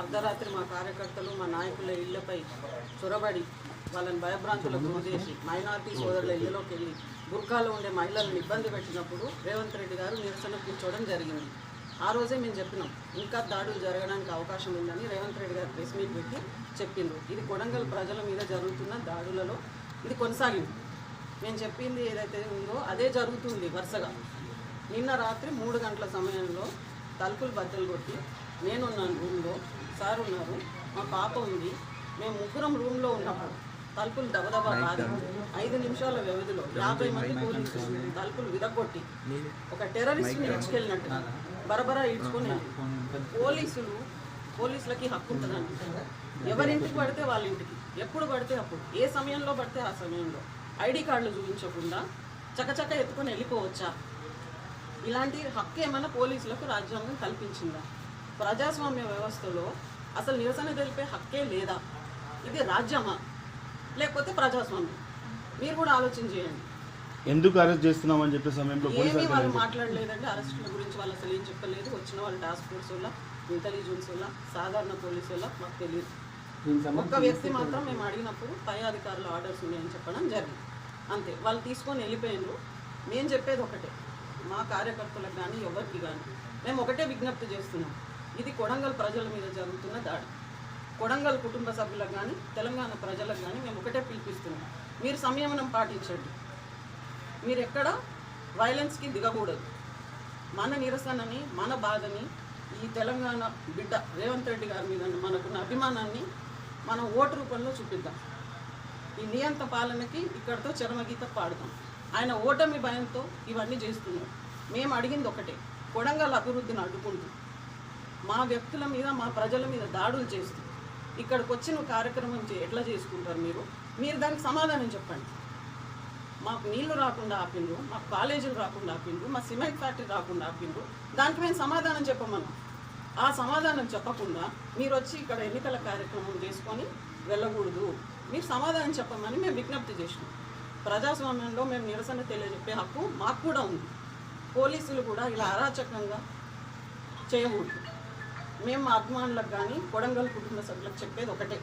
అర్ధరాత్రి మా కార్యకర్తలు మా నాయకుల ఇళ్ళపై చొరబడి వాళ్ళని భయభ్రాంతులకు గురిచేసి మైనార్టీ సోదరుల ఇళ్ళలోకి వెళ్ళి బుర్ఖాలో ఉండే మహిళలను ఇబ్బంది పెట్టినప్పుడు రేవంత్ రెడ్డి గారు నిరసన కూర్చోవడం జరిగింది. ఆ రోజే మేము చెప్పినాం ఇంకా దాడులు జరగడానికి అవకాశం ఉందని రేవంత్ రెడ్డి గారు ప్రెస్ మీట్ పెట్టి చెప్పిండ్రు. ఇది కొడంగల్ ప్రజల మీద జరుగుతున్న దాడులలో ఇది కొనసాగింది. నేను చెప్పింది ఏదైతే ఉందో అదే జరుగుతుంది వరుసగా. నిన్న రాత్రి మూడు గంటల సమయంలో తలుపులు బద్దలు కొట్టి నేనున్నాను రూమ్లో. సార్ ఉన్నారు మా పాప ఉంది. మేము ముగ్గురం రూమ్లో ఉన్నప్పుడు తలుపులు దబదబా బాధ. ఐదు నిమిషాల వ్యవధిలో యాభై మంది పోలీసులు తలుపులు విరగొట్టి ఒక టెర్రరిస్ట్ని ఇడ్చుకెళ్ళినట్టు బరబరా ఈడ్చుకొని వెళ్ళారు. పోలీసులు పోలీసులకి హక్కు ఉంటుందండి. ఎవరింటికి పడితే వాళ్ళ ఇంటికి ఎప్పుడు పడితే అప్పుడు ఏ సమయంలో పడితే ఆ సమయంలో. ఐడి కార్డులు చూపించకుండా చకచక ఎత్తుకొని వెళ్ళిపోవచ్చా? ఇలాంటి హక్కు ఏమైనా పోలీసులకు రాజ్యాంగం కల్పించిందా? ప్రజాస్వామ్య వ్యవస్థలో అసలు నిరసన తెలిపే హక్కే లేదా? ఇది రాజ్యమా? లేకపోతే ప్రజాస్వామ్యం? మీరు కూడా ఆలోచన చేయండి. ఎందుకు అరెస్ట్ చేస్తున్నామని చెప్పే సమయంలో ఏమీ వాళ్ళు మాట్లాడలేదండి. అరెస్టుల గురించి వాళ్ళు అసలు ఏం చెప్పలేదు. వచ్చిన వాళ్ళు టాస్క్ ఫోర్స్ వల్ల ఇంటెలిజెన్స్ వల్ల సాధారణ పోలీసు వల్ల మాకు తెలియదు. ఒక్క వ్యక్తి మాత్రం మేము అడిగినప్పుడు పై అధికారుల ఆర్డర్స్ ఉన్నాయని చెప్పడం జరిగింది. అంతే. వాళ్ళు తీసుకొని వెళ్ళిపోయినారు. మేము చెప్పేది ఒకటే. మా కార్యకర్తలకు కానీ ఎవరికి కానీ మేము ఒకటే విజ్ఞప్తి చేస్తున్నాం. ఇది కొడంగల్ ప్రజల మీద జరుగుతున్న దాడి. కొడంగల్ కుటుంబ సభ్యులకు కానీ తెలంగాణ ప్రజలకు కానీ మేము ఒకటే పిలిపిస్తున్నాం. మీరు సంయమనం పాటించండి. మీరు ఎక్కడ వైలెన్స్కి దిగకూడదు. మన నిరసనని మన బాధని ఈ తెలంగాణ బిడ్డ రేవంత్ రెడ్డి గారి మీద మనకున్న అభిమానాన్ని మనం ఓటు రూపంలో చూపిద్దాం. ఈ నియంత పాలనకి ఇక్కడితో చరమగీత పాడుతాం ఆయన ఓటమి భయంతో ఇవన్నీ చేస్తున్నాడు మేము అడిగింది ఒకటే కొడంగల్ అభివృద్ధిని అడ్డుకుంటూ మా వ్యక్తుల మీద మా ప్రజల మీద దాడులు చేస్తూ ఇక్కడికి వచ్చిన కార్యక్రమం ఎట్లా చేసుకుంటారు మీరు? మీరు దానికి సమాధానం చెప్పండి. మాకు నీళ్ళు రాకుండా ఆపిండ్రు మాకు కాలేజీలు రాకుండా ఆపిండ్రు మా సిమెంట్ ఫ్యాక్టరీ రాకుండా ఆపిండ్రు. దానికి మేము సమాధానం చెప్పమన్నాం ఆ సమాధానం చెప్పకుండా మీరు వచ్చి ఇక్కడ ఎన్నికల కార్యక్రమం చేసుకొని వెళ్ళకూడదు. మీరు సమాధానం చెప్పమని మేము విజ్ఞప్తి చేసినాం. ప్రజాస్వామ్యంలో మేము నిరసన తెలియజెప్పే హక్కు మాకు కూడా ఉంది. పోలీసులు కూడా ఇలా అరాచకంగా చేయకూడదు. మేము మా అభిమానులకు కానీ కొడంగల్ కుటుంబ సభ్యులకు చెప్పేది ఒకటే.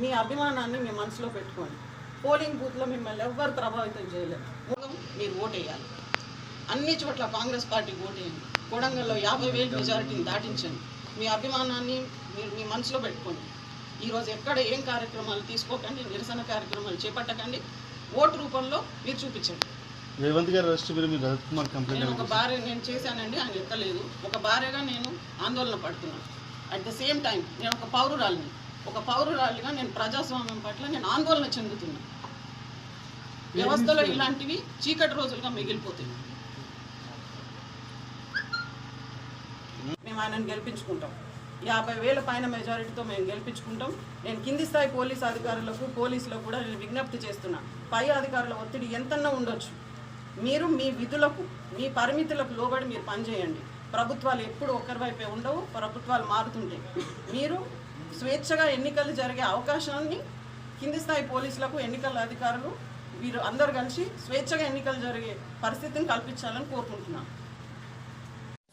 మీ అభిమానాన్ని మీ మనసులో పెట్టుకోండి. పోలింగ్ బూత్లో మిమ్మల్ని ఎవ్వరు ప్రభావితం చేయలేరు. మూలం మీరు ఓటేయాలి. అన్ని చోట్ల కాంగ్రెస్ పార్టీకి ఓటేయండి. కొడంగల్లో యాభై వేలు మెజారిటీని దాటించండి. మీ అభిమానాన్ని మీరు మీ మనసులో పెట్టుకోండి. ఈరోజు ఎక్కడ ఏం కార్యక్రమాలు తీసుకోకండి నిరసన కార్యక్రమాలు చేపట్టకండి. ఓటు రూపంలో మీరు చూపించండి. రేవంత్ గారు అరెస్ట్ మీద మీరు రజత్ కుమార్ కంప్లైంట్ నేను ఒక భార్య నేను చేశానండి ఆయన ఎత్తలేదు. ఒక భార్యగా నేను ఆందోళన పడుతున్నాను. అట్ ద సేమ్ టైం నేను ఒక పౌరురాలిని. ఒక పౌరురాలిగా నేను ప్రజాస్వామ్యం పట్ల నేను ఆందోళన చెందుతున్నా వ్యవస్థలో ఇలాంటివి చీకటి రోజులుగా మిగిలిపోతాయి. మేము ఆయనను గెలిపించుకుంటాం. యాభై వేల పైన మెజారిటీతో మేము గెలిపించుకుంటాం. నేను కింది స్థాయి పోలీస్ అధికారులకు పోలీసులకు కూడా నేను విజ్ఞప్తి చేస్తున్నా. పై అధికారుల ఒత్తిడి ఎంతన్నా ఉండొచ్చు. మీరు మీ విధులకు మీ పరిమితులకు లోబడి మీరు పనిచేయండి. ప్రభుత్వాలు ఎప్పుడు ఒక్కరి వైపే ఉండవు ప్రభుత్వాలు మారుతుంటాయి. మీరు స్వేచ్ఛగా ఎన్నికలు జరిగే అవకాశాన్ని కింది స్థాయి పోలీసులకు ఎన్నికల అధికారులు వీరు అందరు కలిసి స్వేచ్ఛగా ఎన్నికలు జరిగే పరిస్థితిని కల్పించాలని కోరుకుంటున్నాను.